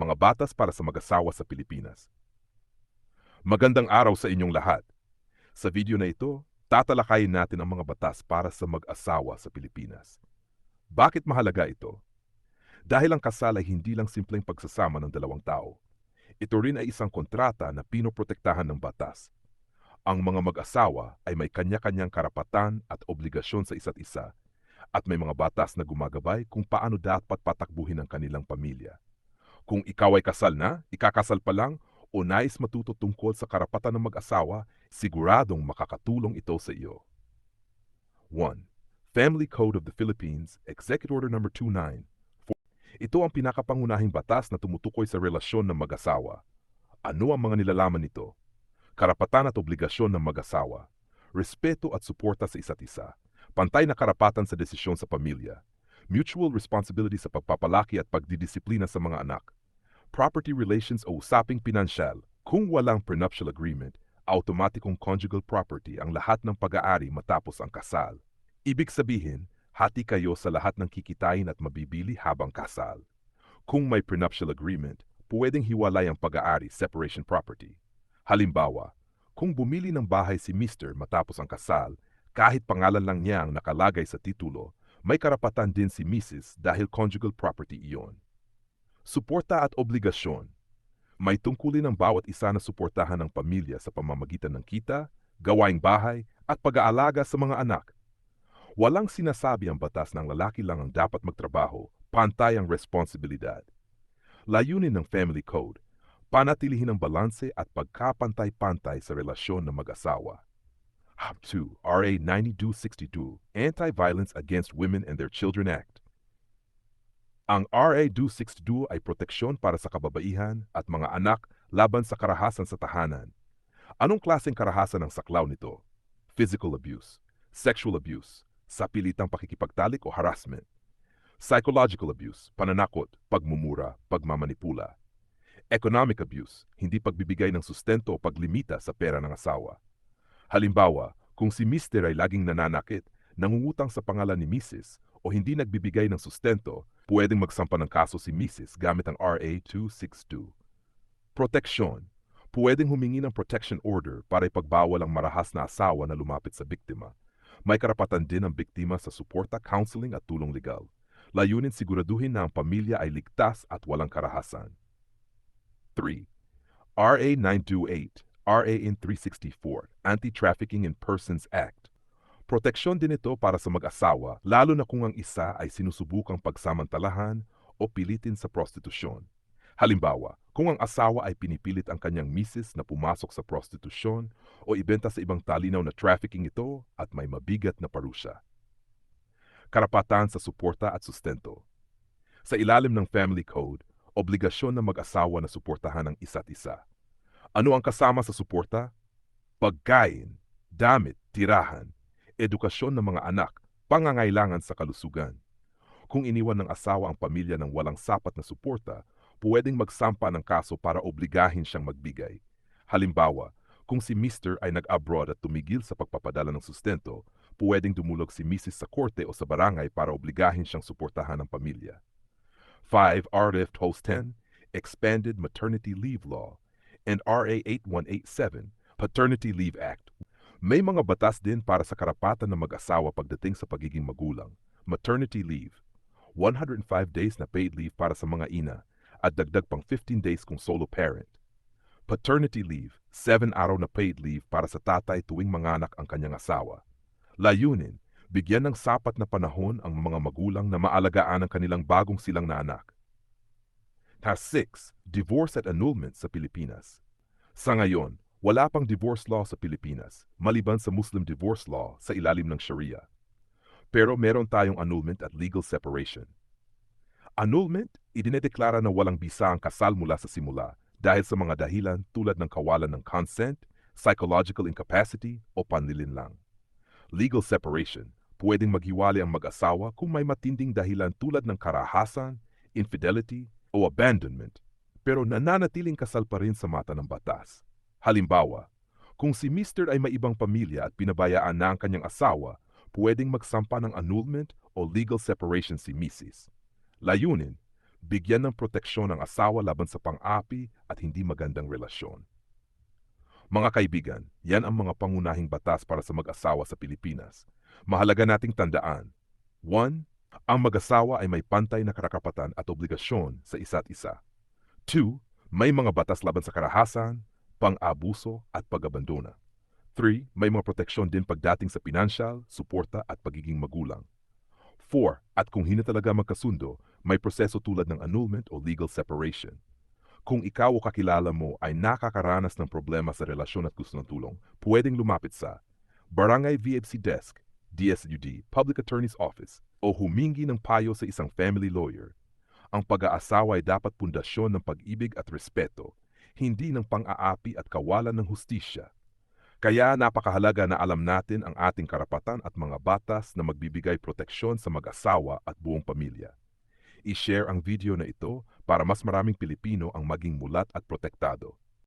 mga batas para sa mag-asawa sa Pilipinas. Magandang araw sa inyong lahat. Sa video na ito, tatalakayin natin ang mga batas para sa mag-asawa sa Pilipinas. Bakit mahalaga ito? Dahil ang kasal ay hindi lang simpleng pagsasama ng dalawang tao. Ito rin ay isang kontrata na pinoprotektahan ng batas. Ang mga mag-asawa ay may kanya-kanyang karapatan at obligasyon sa isa't isa at may mga batas na gumagabay kung paano dapat patakbuhin ang kanilang pamilya. Kung ikaw ay kasal na, ikakasal pa lang, o nais matuto tungkol sa karapatan ng mag-asawa, siguradong makakatulong ito sa iyo. 1. Family Code of the Philippines, Executive Order No. 29. Ito ang pinakapangunahing batas na tumutukoy sa relasyon ng mag-asawa. Ano ang mga nilalaman nito? Karapatan at obligasyon ng mag-asawa, respeto at suporta sa isa't isa, pantay na karapatan sa desisyon sa pamilya, mutual responsibility sa pagpapalaki at pagdidisiplina sa mga anak, property relations o usaping pinansyal. Kung walang prenuptial agreement, automatikong conjugal property ang lahat ng pag-aari matapos ang kasal. Ibig sabihin, hati kayo sa lahat ng kikitain at mabibili habang kasal. Kung may prenuptial agreement, pwedeng hiwalay ang pag-aari separation property. Halimbawa, kung bumili ng bahay si Mr. matapos ang kasal, kahit pangalan lang niya ang nakalagay sa titulo, may karapatan din si Mrs. dahil conjugal property iyon. Suporta at obligasyon. May tungkulin ng bawat isa na suportahan ng pamilya sa pamamagitan ng kita, gawaing bahay, at pag-aalaga sa mga anak. Walang sinasabi ang batas ng lalaki lang ang dapat magtrabaho, pantay ang responsibilidad. Layunin ng Family Code, panatilihin ang balanse at pagkapantay-pantay sa relasyon ng mag-asawa. Hub 2, RA 9262, Anti-Violence Against Women and Their Children Act. Ang RA 262 ay proteksyon para sa kababaihan at mga anak laban sa karahasan sa tahanan. Anong klaseng karahasan ang saklaw nito? Physical abuse, sexual abuse, sapilitang pakikipagtalik o harassment, psychological abuse, pananakot, pagmumura, pagmamanipula, economic abuse, hindi pagbibigay ng sustento o paglimita sa pera ng asawa. Halimbawa, kung si Mr. ay laging nananakit, nangungutang sa pangalan ni Mrs. o hindi nagbibigay ng sustento, pwedeng magsampa ng kaso si Mrs. gamit ang RA 262. Proteksyon. Pwedeng humingi ng protection order para ipagbawal ang marahas na asawa na lumapit sa biktima. May karapatan din ang biktima sa suporta, counseling at tulong legal. Layunin siguraduhin na ang pamilya ay ligtas at walang karahasan. 3. RA 928, RA in 364, Anti-Trafficking in Persons Act. Proteksyon din ito para sa mag-asawa lalo na kung ang isa ay sinusubukang pagsamantalahan o pilitin sa prostitusyon. Halimbawa, kung ang asawa ay pinipilit ang kanyang misis na pumasok sa prostitusyon o ibenta sa ibang talinaw na trafficking ito at may mabigat na parusa. Karapatan sa suporta at sustento. Sa ilalim ng Family Code, obligasyon ng mag-asawa na suportahan ang isa't isa. Ano ang kasama sa suporta? Pagkain, damit, tirahan, edukasyon ng mga anak, pangangailangan sa kalusugan. Kung iniwan ng asawa ang pamilya ng walang sapat na suporta, pwedeng magsampa ng kaso para obligahin siyang magbigay. Halimbawa, kung si Mr. ay nag-abroad at tumigil sa pagpapadala ng sustento, pwedeng dumulog si Mrs. sa korte o sa barangay para obligahin siyang suportahan ng pamilya. 5. RF Host 10, Expanded Maternity Leave Law, and RA 8187, Paternity Leave Act. May mga batas din para sa karapatan ng mag-asawa pagdating sa pagiging magulang. Maternity leave, 105 days na paid leave para sa mga ina, at dagdag pang 15 days kung solo parent. Paternity leave, 7 araw na paid leave para sa tatay tuwing manganak ang kanyang asawa. Layunin, bigyan ng sapat na panahon ang mga magulang na maalagaan ang kanilang bagong silang na anak. Task 6. Divorce at Annulment sa Pilipinas. Sa ngayon, wala pang divorce law sa Pilipinas, maliban sa Muslim divorce law sa ilalim ng Sharia. Pero meron tayong annulment at legal separation. Annulment, idinedeklara na walang bisa ang kasal mula sa simula dahil sa mga dahilan tulad ng kawalan ng consent, psychological incapacity o panlilinlang. Legal separation, pwedeng maghiwalay ang mag-asawa kung may matinding dahilan tulad ng karahasan, infidelity, o abandonment, pero nananatiling kasal pa rin sa mata ng batas. Halimbawa, kung si Mr. ay may ibang pamilya at pinabayaan na ang kanyang asawa, pwedeng magsampa ng annulment o legal separation si Mrs. Layunin, bigyan ng proteksyon ang asawa laban sa pang-api at hindi magandang relasyon. Mga kaibigan, yan ang mga pangunahing batas para sa mag-asawa sa Pilipinas. Mahalaga nating tandaan. 1. Ang mag-asawa ay may pantay na karakapatan at obligasyon sa isa't isa. 2. May mga batas laban sa karahasan, pang-abuso at pag-abandona. 3. May mga proteksyon din pagdating sa pinansyal, suporta at pagiging magulang. 4. At kung hindi talaga magkasundo, may proseso tulad ng annulment o legal separation. Kung ikaw o kakilala mo ay nakakaranas ng problema sa relasyon at gusto ng tulong, pwedeng lumapit sa Barangay VFC Desk, DSUD, Public Attorney's Office, o humingi ng payo sa isang family lawyer. Ang pag-aasawa ay dapat pundasyon ng pag-ibig at respeto, hindi ng pang-aapi at kawalan ng hustisya. Kaya napakahalaga na alam natin ang ating karapatan at mga batas na magbibigay proteksyon sa mag-asawa at buong pamilya. I-share ang video na ito para mas maraming Pilipino ang maging mulat at protektado.